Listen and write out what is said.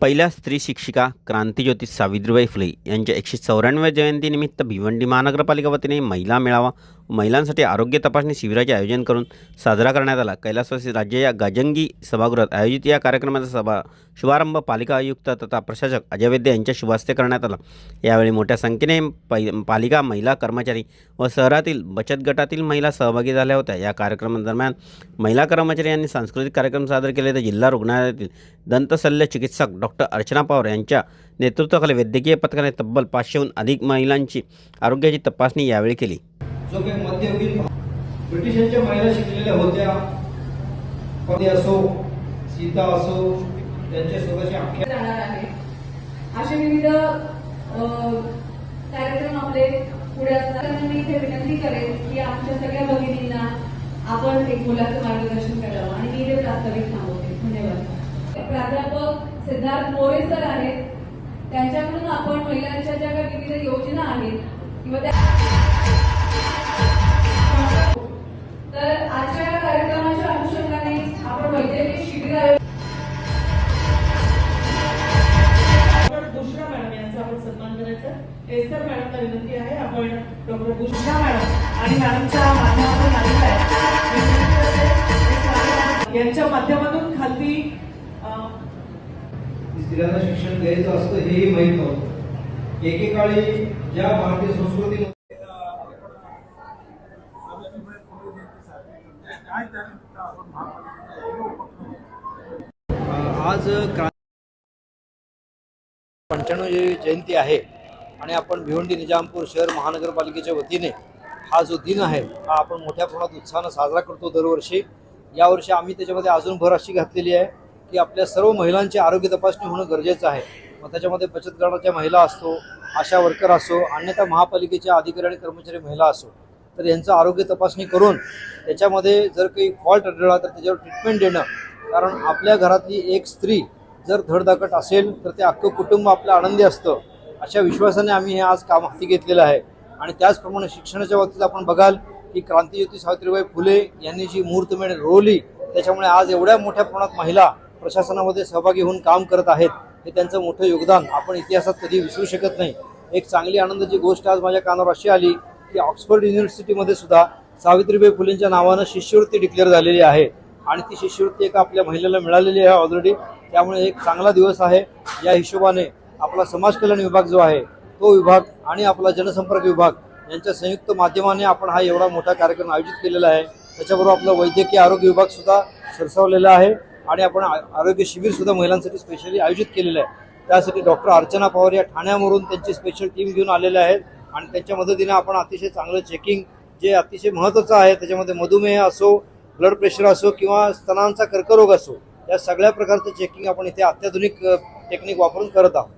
पहिल्या स्त्री शिक्षिका क्रांतीज्योती सावित्रीबाई फुले यांच्या एकशे चौऱ्याण्णव्या जयंतीनिमित्त भिवंडी महानगरपालिका वतीने महिला मेळावा महिलांसाठी आरोग्य तपासणी शिबिराचे आयोजन करून साजरा करण्यात आला. कैलासवासी राज्य या गाजंगी सभागृहात आयोजित या कार्यक्रमाचा सभा शुभारंभ पालिका आयुक्त तथा प्रशासक अजय वैद्य यांच्या शुभास्ते करण्यात आला. यावेळी मोठ्या संख्येने पै पालिका महिला कर्मचारी व शहरातील बचत गटातील महिला सहभागी झाल्या होत्या. या कार्यक्रमादरम्यान महिला कर्मचारी यांनी सांस्कृतिक कार्यक्रम सादर केले. तर जिल्हा रुग्णालयातील दंतशल्य चिकित्सक डॉक्टर अर्चना पवार यांच्या नेतृत्वाखाली वैद्यकीय पथकाने तब्बल पाचशेहून अधिक महिलांची आरोग्याची तपासणी यावेळी केली. जो काही मध्ययुगीन ब्रिटिशांच्या महिला शिकलेल्या होत्या. पती असो सीता असो त्यांच्या स्वतःची आख्या जाणार आहे. असे विविध कार्यक्रम आपले पुढे असतात मी इथे विनंती करेन की आमच्या सगळ्या भगिनींना आपण एक मुलाचं मार्गदर्शन करावं आणि मी इथे प्रास्ताविक थांबवते. धन्यवाद. प्राध्यापक सिद्धार्थ मोरे सर आहेत. त्यांच्याकडून आपण महिलांच्या ज्या काही विविध योजना आहेत किंवा त्या सन्मान करायचा. एस्तर मॅडमला विनंती आहे आपण डॉक्टर बुशरा मॅडम आणि मॅडमच्या माध्यमातून आलेला आहे. यांच्या माध्यमातून खालती स्त्रियांना शिक्षण द्यायचं असतं हेही माहीत नव्हतं. एकेकाळी ज्या भारतीय संस्कृतीमध्ये आज क्रांती पंच्याण्णव जयंती आहे आणि आपण भिवंडी निजामपूर शहर महानगरपालिकेच्या वतीने हा जो दिन आहे हा आपण मोठ्या प्रमाणात उत्साहानं साजरा करतो दरवर्षी. यावर्षी आम्ही त्याच्यामध्ये अजून भर अशी घातलेली आहे की आपल्या सर्व महिलांची आरोग्य तपासणी होणं गरजेचं आहे. मग त्याच्यामध्ये बचत गटाच्या महिला असतो आशा वर्कर असो अन्यथा महापालिकेच्या अधिकारी आणि कर्मचारी महिला असो तर यांचं आरोग्य तपासणी करून त्याच्यामध्ये जर काही फॉल्ट आढळला तर त्याच्यावर ट्रीटमेंट देणं. कारण आपल्या घरातली एक स्त्री जर धडधाकट असेल तर ते अख्खं कुटुंब आपलं आनंदी असतं. अशा विश्वासाने आम्ही हे आज काम हाती घेतलेलं आहे. आणि त्याचप्रमाणे शिक्षणाच्या बाबतीत आपण बघाल की क्रांतीज्योती सावित्रीबाई फुले यांनी जी मुहूर्तमेढ रोवली त्याच्यामुळे आज एवढ्या मोठ्या प्रमाणात महिला प्रशासनामध्ये सहभागी होऊन काम करत आहेत. हे त्यांचं मोठं योगदान. आपण इतिहासात कधी विसरू शकत नाही. एक चांगली आनंदाची गोष्ट आज माझ्या कानावर अशी आली की ऑक्सफर्ड युनिव्हर्सिटीमध्ये सुद्धा सावित्रीबाई फुलेंच्या नावानं शिष्यवृत्ती डिक्लेअर झालेली आहे. आणि ती शिष्यवृत्ती एका आपल्या महिलेला मिळालेली आहे ऑलरेडी त्यामुळे एक चांगला दिवस आहे. या हिशोबाने आपला समाज कल्याण विभाग जो आहे तो विभाग आणि आपला जनसंपर्क विभाग यांच्या संयुक्त माध्यमाने आपण हा एवढा मोठा कार्यक्रम आयोजित केलेला आहे. त्याच्याबरोबर आपला वैद्यकीय आरोग्य विभाग सुद्धा सरसावलेला आहे आणि आपण आ- आरोग्य शिबिर सुद्धा महिलांसाठी स्पेशली आयोजित केलेलं आहे. त्यासाठी डॉक्टर अर्चना पवार या ठाण्यावरून त्यांची स्पेशल टीम घेऊन आलेल्या आहेत आणि त्यांच्या मदतीने आपण अतिशय चांगलं चेकिंग जे अतिशय महत्त्वाचं आहे त्याच्यामध्ये मधुमेह असो ब्लड प्रेशर असो किंवा स्तनांचा कर्करोग असो या सगळ्या प्रकारचं चेकिंग आपण इथे अत्याधुनिक टेक्निक वापरून करत आहोत.